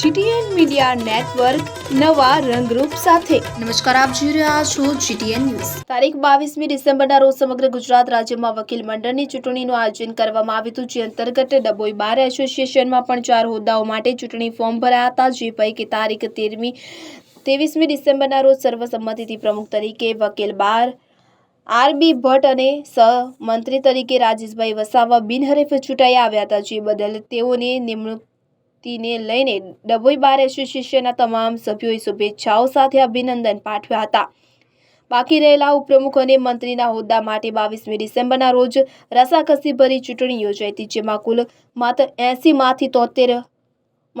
GTN media network નવા રંગરૂપ સાથે. નમસ્કાર આપ જોઈ રહ્યા છો જીટીએન ન્યૂઝ. તારીખ બાવીસમી ડિસેમ્બરના રોજ સમગ્ર ગુજરાત રાજ્યમાં વકીલ મંડળની ચૂંટણીનું આયોજન કરવામાં આવ્યું હતું જે અંતર્ગત ડભોઈ બાર એસોસિએશનમાં પણ ચાર હોદ્દાઓ માટે ચૂંટણી ફોર્મ ભરાયા હતા જે પૈકી તારીખ તેરમી ત્રેવીસમી ડિસેમ્બરના રોજ સર્વસંમતિથી પ્રમુખ તરીકે વકીલ બાર આરબી ભટ્ટ અને સહમંત્રી તરીકે રાજેશભાઈ વસાવા બિનહરીફ ચૂંટાઈ આવ્યા હતા જે બદલ તેઓને નિમણૂકીને લઈને ડભોઈ બાર એસોસિએશનના તમામ સભ્યોએ શુભેચ્છાઓ સાથે અભિનંદન પાઠવ્યા હતા. બાકી રહેલા ઉપપ્રમુખ અને મંત્રીના હોદ્દા માટે બાવીસમી ડિસેમ્બરના રોજ રસાકસી ભરી ચૂંટણી યોજાઈ હતી, જેમાં કુલ માત્ર એંસીમાંથી તોતેર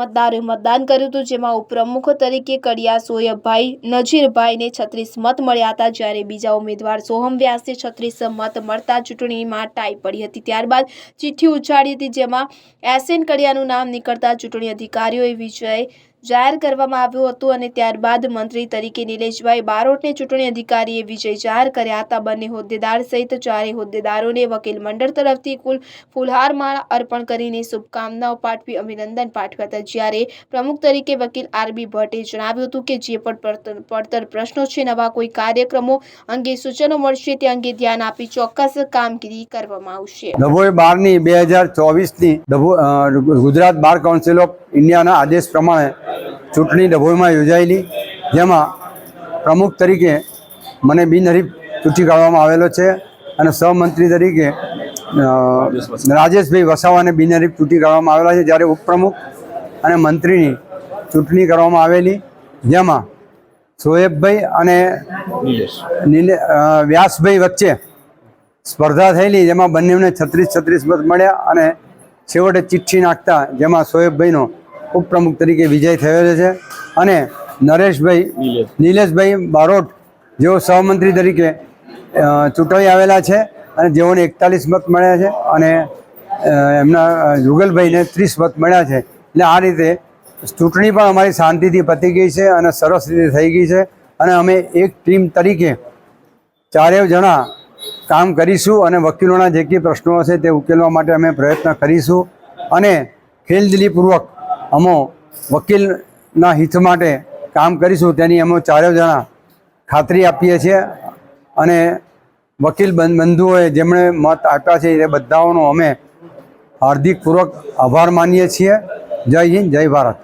મતદારોએ મતદાન કર્યું હતું, જેમાં ઉપપ્રમુખ તરીકે કડિયા સોયબભાઈ નજીરભાઈને છત્રીસ મત મળ્યા હતા, જ્યારે બીજા ઉમેદવાર સોહમ વ્યાસે છત્રીસ મત મળતા ચૂંટણીમાં ટાઈ પડી હતી. ત્યારબાદ ચિઠ્ઠી ઉછાળી હતી, જેમાં એસએન કડિયાનું નામ નીકળતા ચૂંટણી અધિકારીઓએ વિજય જાહેર કરવામાં આવ્યું હતું અને ત્યારબાદ મંત્રી તરીકે નિલેશભાઈ બારોટને ચૂંટણી અધિકારીએ વિજય જાહેર કર્યા હતા. બંને હોદ્દેદાર સહિત ચારેય હોદ્દેદારોને વકીલ મંડળ તરફથી કુલ ફૂલહાર માળા અર્પણ કરીને શુભકામનાઓ પાઠવી અભિનંદન પાઠવ્યા હતા. જ્યારે પ્રમુખ તરીકે વકીલ આરબી ભટ્ટે જણાવ્યું હતું કે જે પણ પડતર પ્રશ્નો છે, નવા કોઈ કાર્યક્રમો અંગે સૂચનો મળશે, તે અંગે ધ્યાન આપી ચોક્કસ કામગીરી કરવામાં આવશે. ડભોઈ બારની બે હજાર ચોવીસની ગુજરાત બાર કાઉન્સિલ ઓફ ઇન્ડિયાના આદેશ પ્રમાણે ચૂંટણી ડભોઈમાં યોજાયેલી જેમાં પ્રમુખ તરીકે મને બિનહરીફ ચૂંટી કાઢવામાં આવેલો છે અને સહમંત્રી તરીકે રાજેશભાઈ વસાવાને બિનહરીફ ચૂંટી કાઢવામાં આવેલા છે. જ્યારે ઉપપ્રમુખ અને મંત્રીની ચૂંટણી કરવામાં આવેલી જેમાં સોએબભાઈ અને નીલે વ્યાસભાઈ વચ્ચે સ્પર્ધા થયેલી જેમાં બંનેને છત્રીસ છત્રીસ મત મળ્યા અને છેવટે ચિઠ્ઠી નાખતા જેમાં સોએબભાઈનો ઉપપ્રમુખ તરીકે વિજય થયેલો છે. અને નરેશભાઈ નિલેશભાઈ બારોટ જેઓ સહમંત્રી તરીકે ચૂંટાઈ આવેલા છે અને જેઓને એકતાલીસ મત મળ્યા છે અને એમના જુગલભાઈને ત્રીસ મત મળ્યા છે. એટલે આ રીતે ચૂંટણી પણ અમારી શાંતિથી પતી ગઈ છે અને સરસ રીતે થઈ ગઈ છે અને અમે એક ટીમ તરીકે ચારેય જણા કામ કરીશું અને વકીલોના જે કંઈ પ્રશ્નો હશે તે ઉકેલવા માટે અમે પ્રયત્ન કરીશું. અને ખેલદિલીપૂર્વક અમો વકીલના હિત માટે કામ કરીશું તેની અમે ચારેય જણા ખાતરી આપીએ છીએ. અને વકીલ બંધ- બંધુઓએ જેમણે મત આપ્યા છે એ બધાઓનો અમે હાર્દિકપૂર્વક આભાર માનીએ છીએ. જય હિન્દ, જય ભારત.